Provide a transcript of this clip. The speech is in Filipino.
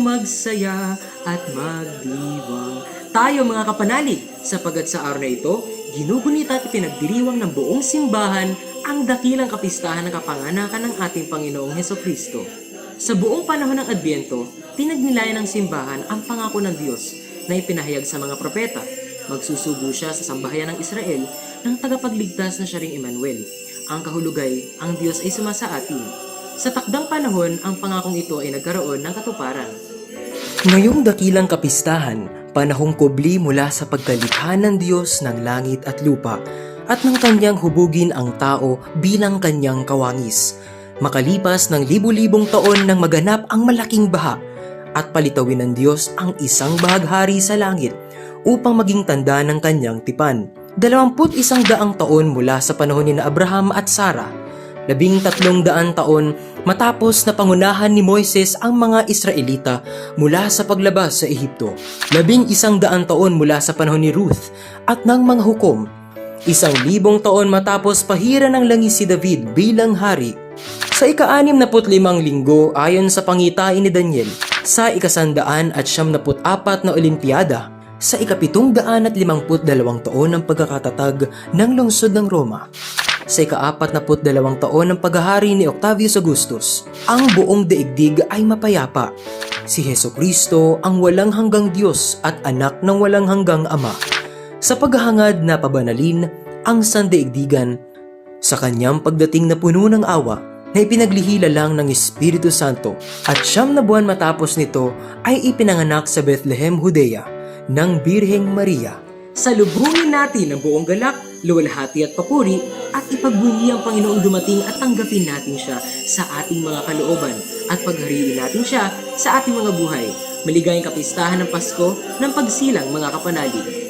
Magsaya at magdiwang. Tayo mga kapanalig, sapagat sa araw na ito, ginugunit at pinagdiriwang ng buong simbahan ang dakilang kapistahan ng kapanganakan ng ating Panginoong Heso Kristo. Sa buong panahon ng Adbyento, tinagnilayan ng simbahan ang pangako ng Diyos na ipinahayag sa mga propeta. Magsusugo siya sa sambahayan ng Israel ng tagapagligtas na siya ring Emmanuel. Ang kahulugay, ang Diyos ay sumasa atin. Sa takdang panahon, ang pangakong ito ay nagkaroon ng katuparan. Ngayong dakilang kapistahan, panahong kubli mula sa pagkalikha ng Diyos ng langit at lupa at ng kanyang hubugin ang tao bilang kanyang kawangis. Makalipas ng libu-libong taon nang maganap ang malaking baha at palitawin ng Diyos ang isang bahaghari sa langit upang maging tanda ng kanyang tipan. Dalawamput isang daang taon mula sa panahon ni na Abraham at Sarah labing tatlong daan taon matapos na pangunahan ni Moises ang mga Israelita mula sa paglabas sa Ehipto. Labing isang daan taon mula sa panahon ni Ruth at ng mga hukom. Isang libong taon matapos pahira ng langis si David bilang hari. Sa ika-anim na limang linggo ayon sa pangitain ni Daniel, sa ikasandaan at siyam na apat na Olimpiada, sa ikapitong daan at limangput dalawang taon ng pagkakatatag ng lungsod ng Roma, sa ikaapat na dalawang taon ng paghahari ni Octavius Augustus, ang buong daigdig ay mapayapa. Si Heso Kristo ang walang hanggang Diyos at anak ng walang hanggang Ama. Sa paghahangad na pabanalin ang sandaigdigan, sa kanyang pagdating na puno ng awa, na ipinaglihila lang ng Espiritu Santo at siyam na buwan matapos nito ay ipinanganak sa Bethlehem, Judea ng Birheng Maria. Salubungin natin ang buong galak, luwalhati at papuri at ipagbunyi ang Panginoong dumating at tanggapin natin siya sa ating mga kalooban at paghariin natin siya sa ating mga buhay. Maligayang kapistahan ng Pasko ng pagsilang mga kapanalig.